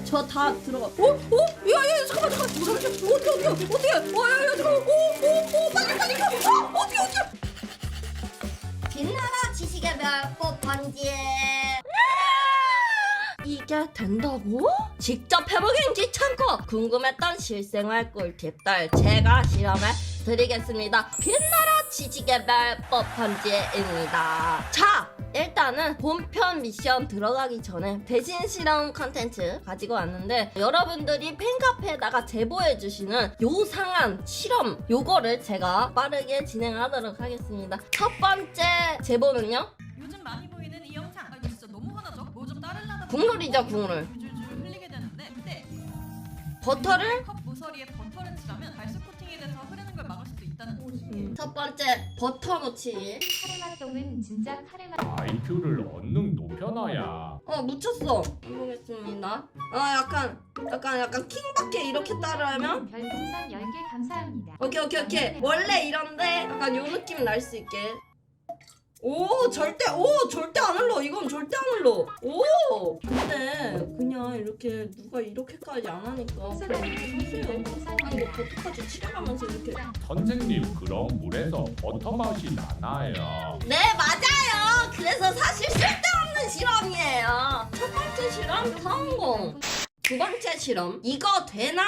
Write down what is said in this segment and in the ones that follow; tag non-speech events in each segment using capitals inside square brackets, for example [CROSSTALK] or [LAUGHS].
네, 저 다 들어가. 어? 어? 야, 야, 잠깐만, 잠깐만. 잠깐만. 어떻게, 어떻게, 어떻게? 어, 야, 야, 잠깐만. 오, 오, 오, 빨리, 빨리. 아, 어떻게, 어떻게? 빛나라 지식의 별꽃 번지 이게 된다고? 직접 해보긴 귀찮고 궁금했던 실생활 꿀팁들 제가 실험해 드리겠습니다. 빛나라 지식의 별법 편지입니다. 자, 일단은 본편 미션 들어가기 전에 대신 실험 컨텐츠 가지고 왔는데 여러분들이 팬카페에다가 제보해주시는 요상한 실험 요거를 제가 빠르게 진행하도록 하겠습니다. 첫 번째 제보는요? 요즘 많이 보이는 이 영상 아, 이거 진짜 너무 화나죠? 뭐 좀 따르려다 국룰이죠, 국룰. 줄줄 흘리게 되는데 그때 버터를 컵 모서리에 버터를 칠하면 거지 첫 번째 버터 놓치기 카레맛동은 진짜 카레맛. IQ를 얻는 높여놔야. 어 묻혔어. 해보겠습니다. 아 약간 약간 약간 킹밖에 이렇게 따라하면 별풍선 10개 감사합니다. 오케이 오케이 오케이. 원래 이런데 약간 요 느낌 날 수 있게 오 절대 오 절대 안 흘러. 이건 절대 안 흘러. 오! 근데 그냥 이렇게 누가 이렇게까지 안 하니까 하세요 아니 뭐 버터까지? 칠해가면서 이렇게. 선생님 그럼 물에서 버터 맛이 나나요? 네 맞아요. 그래서 사실 쓸데없는 실험이에요. 첫 번째 실험 성공. 두 번째 실험 이거 되나?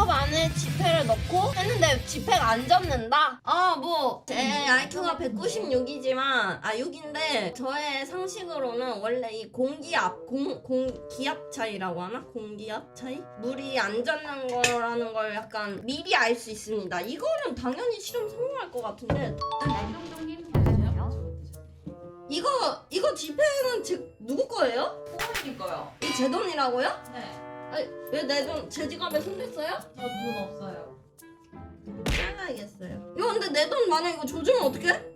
컵 안에 지폐를 넣고 했는데 지폐가 안 접는다? 아 뭐 제 IQ가 196이지만 아 6인데 저의 상식으로는 원래 이 공기압 공, 공 기압 차이라고 하나? 공기압 차이? 물이 안 젖는 거라는 걸 약간 미리 알 수 있습니다 이거는 당연히 실험 성공할 것 같은데 날동동님 별풍요. 이거 이거 지폐는 제, 누구 거예요? 호흡이니까요 이제 돈이라고요? 네 아니 왜내돈제 지갑에 손댔어요? 저 돈 없어요 잘라야겠어요. 이거 근데 내 돈 만약 이거 조지면 어떡해?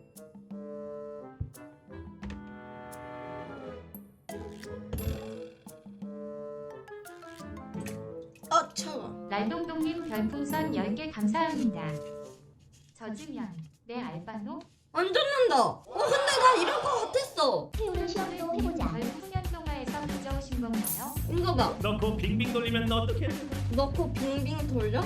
아 차가. 날동동님 별풍선 10개 감사합니다. 젖으면 내 알바노 안 젖는다. 어 근데 나 이럴 것 같았어. 태우는 시험도 해보자 별풍년 동화에서 가져오신 건가요? 이거 봐. 넣고 빙빙 돌리면 어떻게 넣고 빙빙 돌려?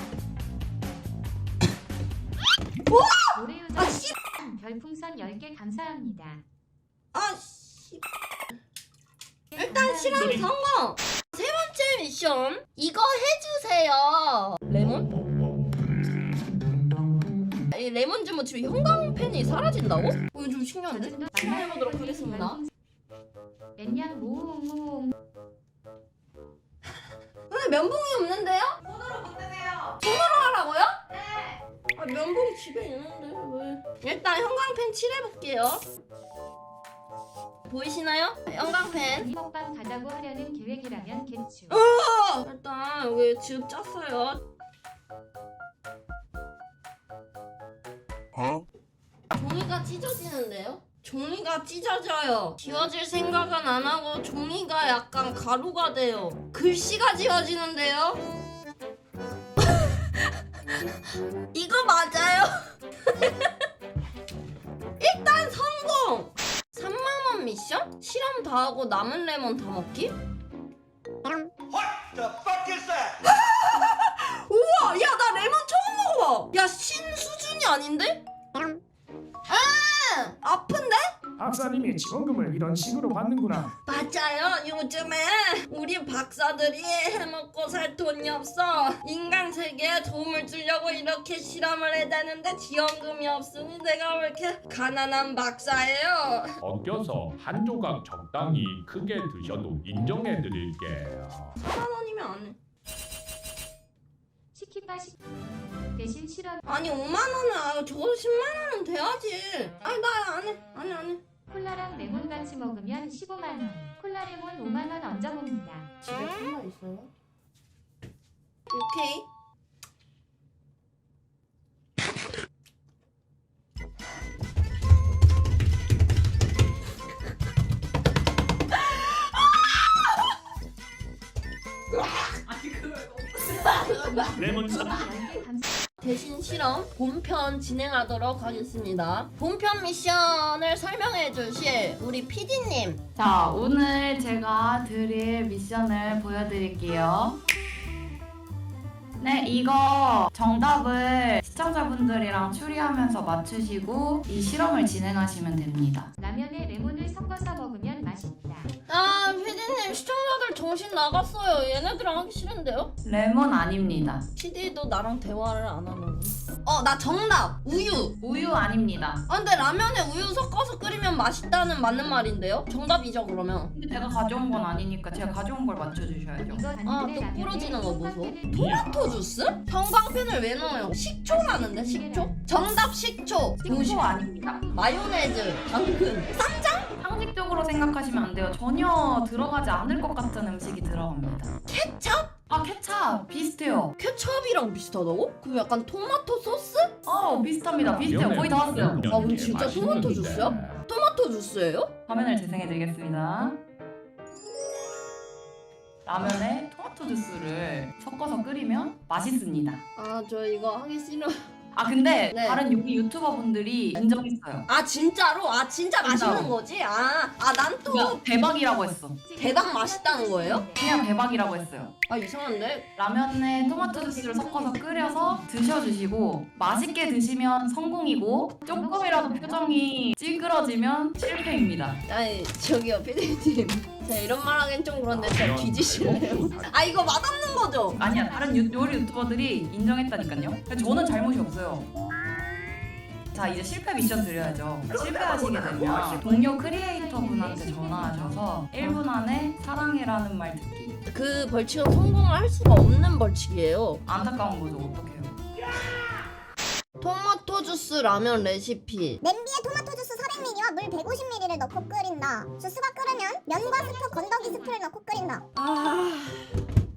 오레오저 아 씨. 별풍선 10개 감사합니다. 아 씨. 일단 실험 소리. 성공. 세 번째 미션 이거 해주세요. 레몬? 이 레몬 주면 집에 형광 펜이 사라진다고? 어, 이거 좀 신기한데? 실험해보도록 하겠습니다. 맨냥 모옹모옹 근데 면봉이 없는데요? 손으로 못내세요 하라고요? 네. 아 면봉 집에 있는데 왜? 일단 형광펜 칠해볼게요. 보이시나요? 형광펜. 먹방 가자고 하려는 계획이라면 개추. 어! 일단 여기 즙 짰어요. 종이가 찢어지는데요? 종이가 찢어져요. 지워질 생각은 안 하고 종이가 약간 가루가 돼요. 글씨가 지워지는데요? [LAUGHS] 이거 맞아요? [LAUGHS] 일단 성공! 3만원 미션? 실험 다 하고 남은 레몬 다 먹기? The fuck is that? [LAUGHS] 우와, 야, 나 레몬 처음 먹어봐. 야, 신 수준이 아닌데? 아? 박사님이 지원금을 이런 식으로 받는구나. 맞아요. 요즘에 우리 박사들이 해먹고 살 돈이 없어. 인간 세계에 도움을 주려고 이렇게 실험을 해대는데 지원금이 없으니 내가 왜 이렇게 가난한 박사예요? 엉겨서 한 조각 적당히 크게 드셔도 인정해드릴게요 4만 원이면 안 해. 치킨바시 대신 실험 아니 5만 원은 아, 저 10만 원은 돼야지. 아니 나 안 해. 안 해, 안 해. 콜라랑 레몬 같이 먹으면 15만 원. 콜라 레몬 5만 원 얹어 봅니다. 집에 콜라 있어요? 오케이. 그걸 레몬 사 10개 감사. 대신 실험 본편 진행하도록 하겠습니다. 본편 미션을 설명해 주실 우리 PD님. 자, 오늘 제가 드릴 미션을 보여드릴게요. 네, 이거 정답을 시청자분들이랑 추리하면서 맞추시고 이 실험을 진행하시면 됩니다. 라면에 레몬을 섞어서 먹으면 맛있다. 아, 정신 나갔어요. 얘네들랑 하기 싫은데요? 레몬 아닙니다. PD도 나랑 대화를 안 하는. 어, 나 정답. 우유. 우유 아닙니다. 아, 근데 라면에 우유 섞어서 끓이면 맛있다는 맞는 말인데요? 정답이죠, 그러면. 근데 제가 가져온 건 아니니까 제가 가져온 걸 맞춰주셔야죠. 아, 또 부러지는 거 보소. 토마토 주스? 형광펜을 왜 넣어요? 식초라는데 식초? 정답 식초. 식초 아닙니다. 마요네즈, 당근. 상식적으로 생각하시면 안 돼요. 전혀 들어가지 않을 것 같은 음식이 들어갑니다. 케찹? 아, 케찹 비슷해요. 케찹이랑 비슷하다고? 그럼 약간 토마토 소스? 어, 비슷합니다. 비슷해요. 거의 다 왔어요. 아, 그럼 진짜 토마토 주스야? 토마토 주스예요? 화면을 재생해드리겠습니다. 라면에 토마토 주스를 섞어서 끓이면 맛있습니다. 아, 저 이거 하기 싫어. 아 근데 네. 다른 여기 유튜버 분들이 인정했어요. 아, 진짜로? 아, 진짜 맛있는. 거지? 아, 아, 난또 그러니까 대박이라고 했어. 대박 맛있다는 거예요? 그냥 대박이라고 했어요. 아, 이상한데? 라면에 토마토 주스를 섞어서 끓여서 드셔주시고 맛있게 드시면 성공이고 조금이라도 표정이 찌그러지면 실패입니다. 아니, 저기요, 피디님. 제가 이런 말 하긴 좀 그런데 진짜 뒤지실래요? [LAUGHS] 아, 이거 맛없는 거죠? 아니야 다른 유, 요리 유튜버들이 인정했다니까요. 근데 저는 잘못이 없어요. 자 이제 실패 미션 드려야죠. 실패하시게 되면 동료 크리에이터 분한테 전화하셔서 1분 안에 사랑해라는 말 듣기. 그 벌칙은 성공을 할 수가 없는 벌칙이에요. 안타까운 거죠 어떡해요. 토마토 주스 라면 레시피. 냄비에 토마토 주스 400ml와 물 150ml를 넣고 끓인다. 주스가 끓으면 면과 스프, 건더기 스프를 넣고 끓인다. 아.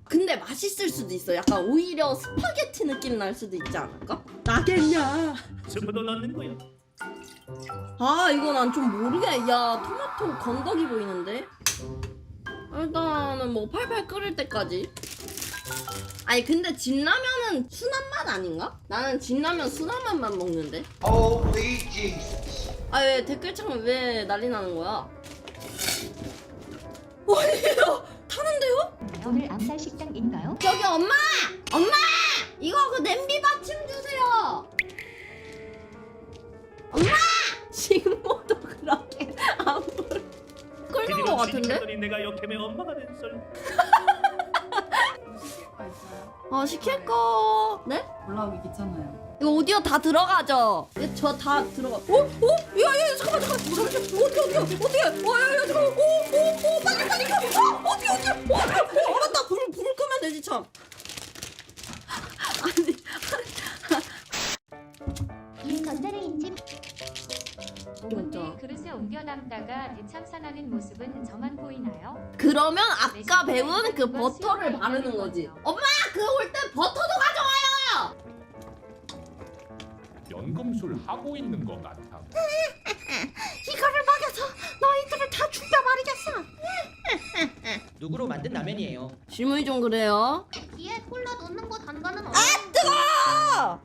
근데 맛있을 수도 있어. 약간 오히려 스파게티 느낌 날 수도 있지 않을까? 나겠냐? 스프도 넣는 거야. 아 이거 난 좀 모르게. 야 토마토 건더기 보이는데. 일단은 뭐 팔팔 끓을 때까지. 아니 근데 진라면은 순한 맛 아닌가? 나는 진라면 순한 맛만 먹는데. Holy Jesus. 아 왜 댓글창 왜 난리 나는 거야? 어디요? 타는데요? 오늘 암살 식당인가요? 저기 엄마! 엄마! 이거 그 냄비 받침 주세요. 엄마! 지금 뭐도 그렇게 안 보여. 끓는 거 같은데? 니 내가 역해면 엄마가 된 썰. [LAUGHS] 아 시킬 거 네? 올라오기 귀찮아요. 이거 오디오 다 들어가죠? 저 다 들어가. 어? 어? 야야 잠깐만 잠깐만 잠깐만 어떻게 어떻게 어떻게? 와 야 야 잠깐만. 오 오 오 빨리 빨리 가. 어 어떻게 어떻게? 어, 어 맞다 불 불을 끄면 되지 참. 아니 전자레. 그릇에 옮겨 담다가 대참산하는 모습은 저만 보이나요? 그러면 아까 배운 그 버터를 바르는 거지. 엄마 그올 하고 있는 것 같아. [LAUGHS] 이거를 먹여서 너희들을 다 죽여버리겠어. 누구로 만든 라면이에요? 질문이 좀 그래요. 뒤에 콜라 넣는 거 단가는 아 뜨거! 아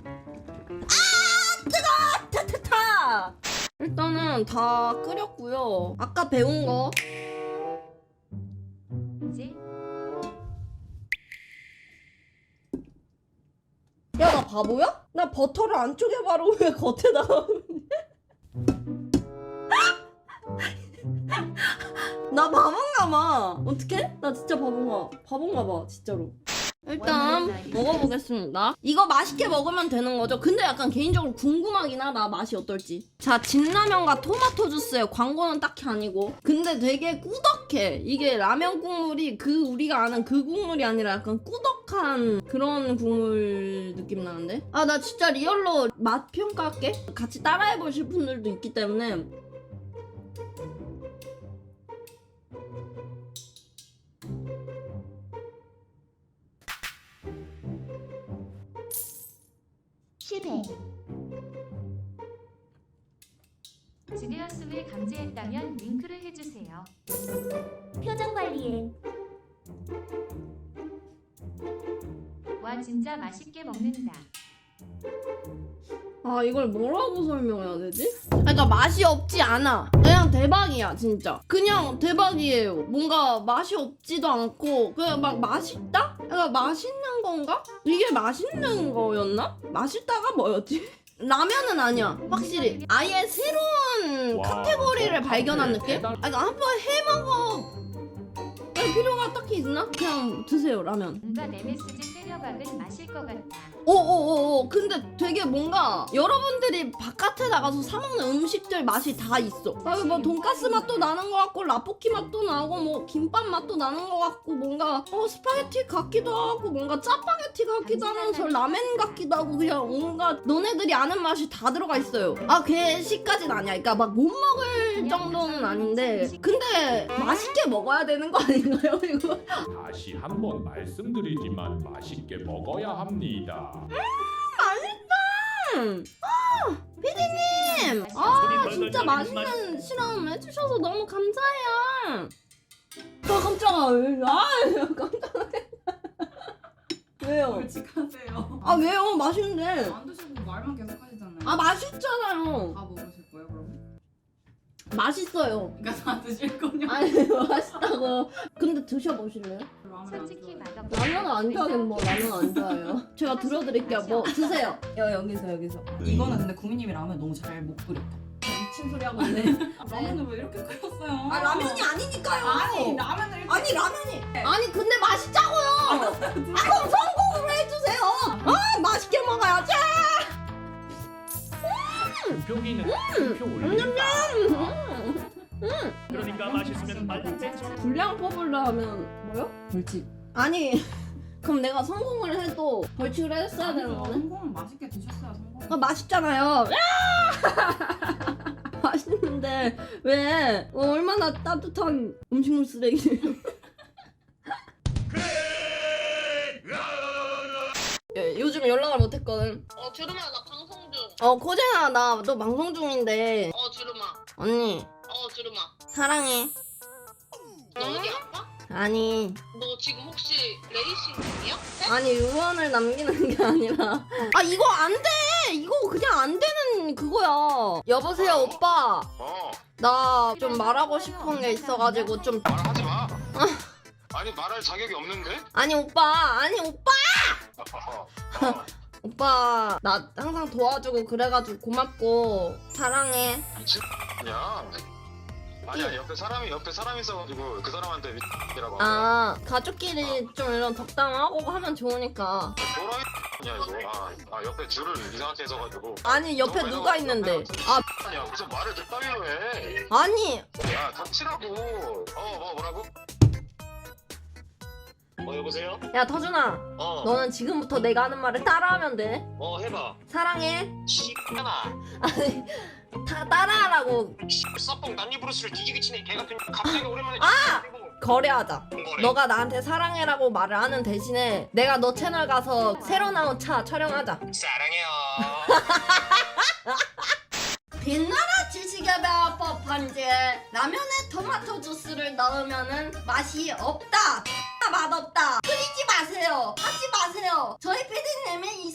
뜨거! 타타타. 일단은 다 끓였고요. 아까 배운 거. 이제 바보야? 나 버터를 안쪽에 바르고 [LAUGHS] 왜 겉에다가 [LAUGHS] 나 바본가 봐 어떡해? 나 진짜 바본가 바본가 봐 진짜로 일단 먹어보겠습니다. 이거 맛있게 먹으면 되는 거죠? 근데 약간 개인적으로 궁금하긴 하다. 맛이 어떨지. 자 진라면과 토마토 주스의 광고는 딱히 아니고. 근데 되게 꾸덕해. 이게 라면 국물이 그 우리가 아는 그 국물이 아니라 약간 꾸덕한 그런 국물 느낌 나는데? 아 나 진짜 리얼로 맛 평가할게. 같이 따라해 보실 분들도 있기 때문에 실패. 지네어스를 감지했다면 링크를 해주세요. 표정 관리에 와 진짜 맛있게 먹는다. 아 이걸 뭐라고 설명해야 되지? 그러니까 맛이 없지 않아. 그냥 대박이야 진짜. 그냥 대박이에요. 뭔가 맛이 없지도 않고 그냥 막 맛있다? 그러니까 맛있는 건가? 이게 맛있는 거였나? 맛있다가 뭐였지? [LAUGHS] 라면은 아니야. 확실히 아예 새로운 와, 카테고리를 저 발견한 카페 느낌? 대단- 아 그러니까 한번 해먹어. 할 필요가 딱히 있나? 그냥 드세요 라면. 뭔가 네메시즈 때려박은 맛일 것 같다. 오오오오 근데 되게 뭔가 여러분들이 바깥에 나가서 사 먹는 음식들 맛이 다 있어. 아유 뭐 돈가스 맛도 나는 것 같고 라볶이 맛도 나고 뭐 김밥 맛도 나는 것 같고 뭔가 어 스파게티 같기도 하고 뭔가 짜파게티 같기도 하면서 라멘 같기도 하고 그냥 뭔가 너네들이 아는 맛이 다 들어가 있어요. 아 괴식까진 아니야. 그러니까 막 못 먹을 정도는 아닌데. 근데 맛있게 먹어야 되는 거 아닌가요 이거? 다시 한번 말씀드리지만 맛 있게 먹어야 합니다. 음. 아, 피디님! 아, 진짜 맛있는 실험 해주셔서 너무 감사해요. 아, 깜짝아. 왜- 아, 깜짝아. [LAUGHS] 왜요? 솔직하세요. 아, 왜요? 맛있는데. 안 드시고 말만 계속 하시잖아요. 아, 맛있잖아요. 다 먹으실 거예요, 그럼? 맛있어요. 그러니까 다 드실 거냐? 아니, [LAUGHS] 맛있다고. 근데 드셔보실래요? 솔직히 맛없. 라면 안 좋아하긴 뭐 라면 안 좋아해요. [LAUGHS] [LAUGHS] 제가 들어드릴게요. 뭐 드세요. 여, 여기서, 여기서. 이거는 근데 구미님이 라면 너무 잘 못 끓였다. 미친 소리 하고 있네. [LAUGHS] 라면을 왜 이렇게 끓였어요? 아, 라면이 아니니까요. 아니 라면을 이렇게 아니 라면이 아니 근데 맛있자고요 아 그럼 성공으로 해주세요 아 맛있게 먹어야지 투표기는 투표 올립니 다. 그러니까 맛있으면 빨리 해. 분량 뽑으려면 뭐요? 벌칙. 아니 [LAUGHS] 그럼 내가 성공을 해도 벌칙을 했어야 되는 거네 성공은 맛있게 드셨어요, 성공. 아 맛있잖아요 [LAUGHS] 맛있는데 왜 어, 얼마나 따뜻한 음식물 쓰레기예요 예, 요즘 연락을 못했거든 어 주름아 나 방송 중. 어 코제나 나너 방송 중인데 어 주름아. 언니 어 주름아. 사랑해. 너 어디 아파? 아니. 너 지금 혹시 레이싱 중이야? 아니 유언을 남기는 게 아니라. 아 이거 안 돼! 이거 그냥 안 되는 그거야. 여보세요 오빠. 어. 나 좀 말하고 싶은 게 있어가지고 좀 말하지 마. [LAUGHS] 아니 말할 자격이 없는데? 아니 오빠. 아니 오빠! [LAUGHS] 어, [LAUGHS] 오빠 나 항상 도와주고 그래가지고 고맙고. 사랑해. 미친 야 아니 아니 옆에 사람이 옆에 사람이 있어가지고 그 사람한테 미라고 아 가족끼리 좀 이런 덕담하고 하면 좋으니까 뭐라 냐 이거 아, 아 옆에 줄을 이상하게 해서가지고 아니 옆에 너가 누가 옆에 있는데 아 아니야 무슨 말을 듣다미로 해. 아니 야 닥치라고. 어 뭐 뭐라고? 어 여보세요? 야 터준아 어. 너는 지금부터 내가 하는 말을 따라하면 돼 어 해봐. 사랑해 씨X나 아니 다 따라하라고. 쌉뽕 난리 브루스를 뒤지게 치네. 개 같은 갑자기 오랜만에 아! 거래하자. 거래. 너가 나한테 사랑해라고 말을 하는 대신에 내가 너 채널 가서 새로 나온 차 촬영하자. 사랑해요. [LAUGHS] 빛나라 지식의 배와 법한지. 라면에 토마토 주스를 넣으면은 맛이 없다. 맛없다. 끓이지 마세요. 하지 마세요. 저희 PD님이 이상한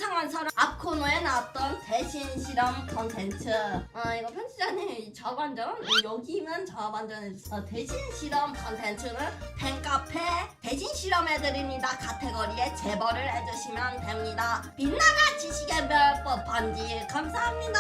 사람 앞 코너에 나왔던 대신 실험 컨텐츠. 아 이거 편집자님 저 반전? 여기는 저 반전 해주세요 대신 실험 컨텐츠는 팬카페 대신 실험해드립니다 카테고리에 제보를 해주시면 됩니다. 빛나라 지식의 별 법한지 감사합니다